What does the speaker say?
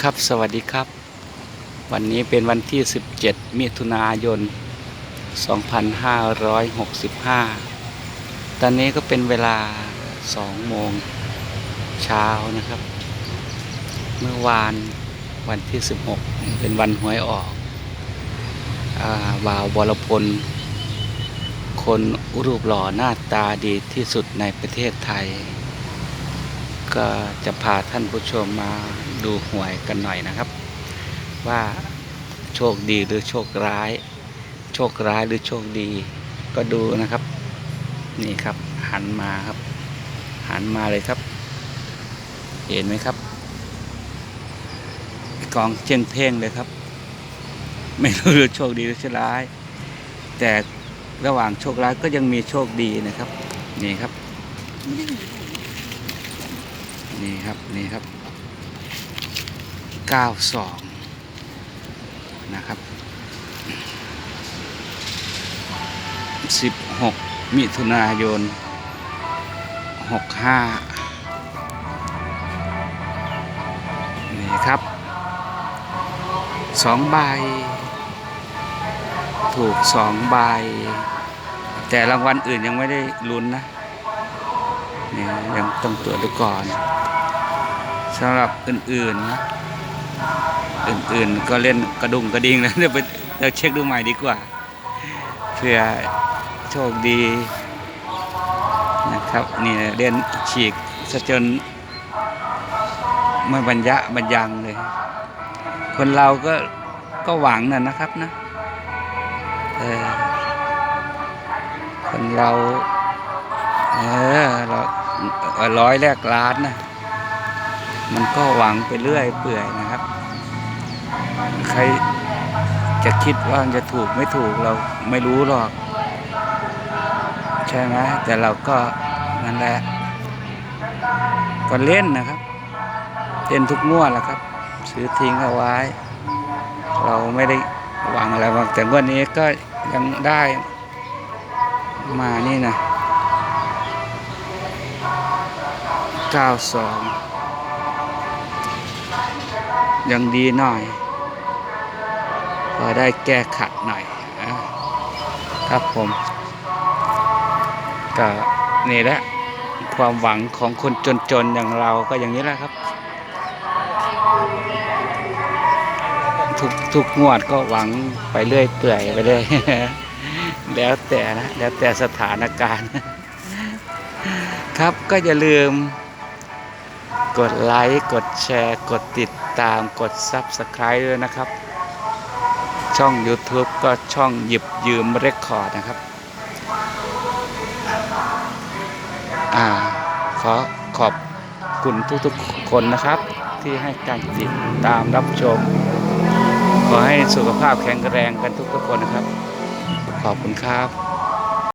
ครับสวัสดีครับ วันนี้เป็นวันที่ 17 มิถุนายน 2565 ตอนนี้ก็เป็นเวลา 2 โมงเช้านะครับ เมื่อวานวันที่ 16 เป็นวันหวยออกอาวาวบรพล คนรูปหล่อหน้าตาดีที่สุดในประเทศไทย ก็จะพาท่านผู้ชมมาดูหวยกันหน่อยนะครับ ว่าโชคดีหรือโชคร้าย โชคร้ายหรือโชคดี ก็ดูนะครับ นี่ครับ หันมาครับ หันมาเลยครับ เห็นไหมครับกองเชียงเพ่งเลยครับ ไม่รู้หรือโชคดีหรือโชคร้าย แต่ระหว่างโชคร้ายก็ยังมีโชคดีนะครับ นี่ครับ นี่ครับนี่ครับ 92 นะครับ 16 มิถุนายน 65 นี่ครับสองใบ ถูกสองใบ แต่รางวัลอื่นยังไม่ได้ลุ้นนะนี่ยังต้องตรวจดูก่อน สำหรับอื่นๆนะอื่นๆก็เล่นกระดุงกระดิ่งนะเดี๋ยวไปเดี๋ยวเช็คดูใหม่ดีกว่าเพื่อโชคดีนะครับนี่เล่นฉีกซะจนไม่บรรยะบรรยังเลย คนเราก็ก็หวังนะนะครับนะเออคนเราเออเราร้อยแรกล้านนะ มันก็หวังไปเรื่อยเปื่อยนะครับ ใครจะคิดว่าจะถูกไม่ถูกเราไม่รู้หรอก ใช่ไหมแต่เราก็นั่นแหละก็เล่นนะครับเล่นทุกงวดแหละครับ ซื้อทิ้งเอาไว้ เราไม่ได้หวังอะไรหวังแต่งวันนี้ก็ยังได้มานี่นะ 92 ยังดีหน่อย พอได้แก้ขัดหน่อยอะครับผมก็นี่แหละความหวังของคนจนๆอย่างเราก็อย่างนี้แหละครับ ทุกทุกงวดก็หวังไปเรื่อยเปื่อยไปเรื่อยแล้วแต่นะ แล้วแต่สถานการณ์ ครับก็อย่าลืม กดไลค์ กดแชร์ กดติดตาม กด Subscribe ด้วยนะครับ ช่อง YouTube ก็ช่องหยิบยืมเรคคอร์ดนะครับ อ่า ขอขอบคุณทุกๆคนนะครับ ที่ให้การติดตามรับชม ขอให้สุขภาพแข็งแรงกันทุกๆคนนะครับ ขอบคุณครับ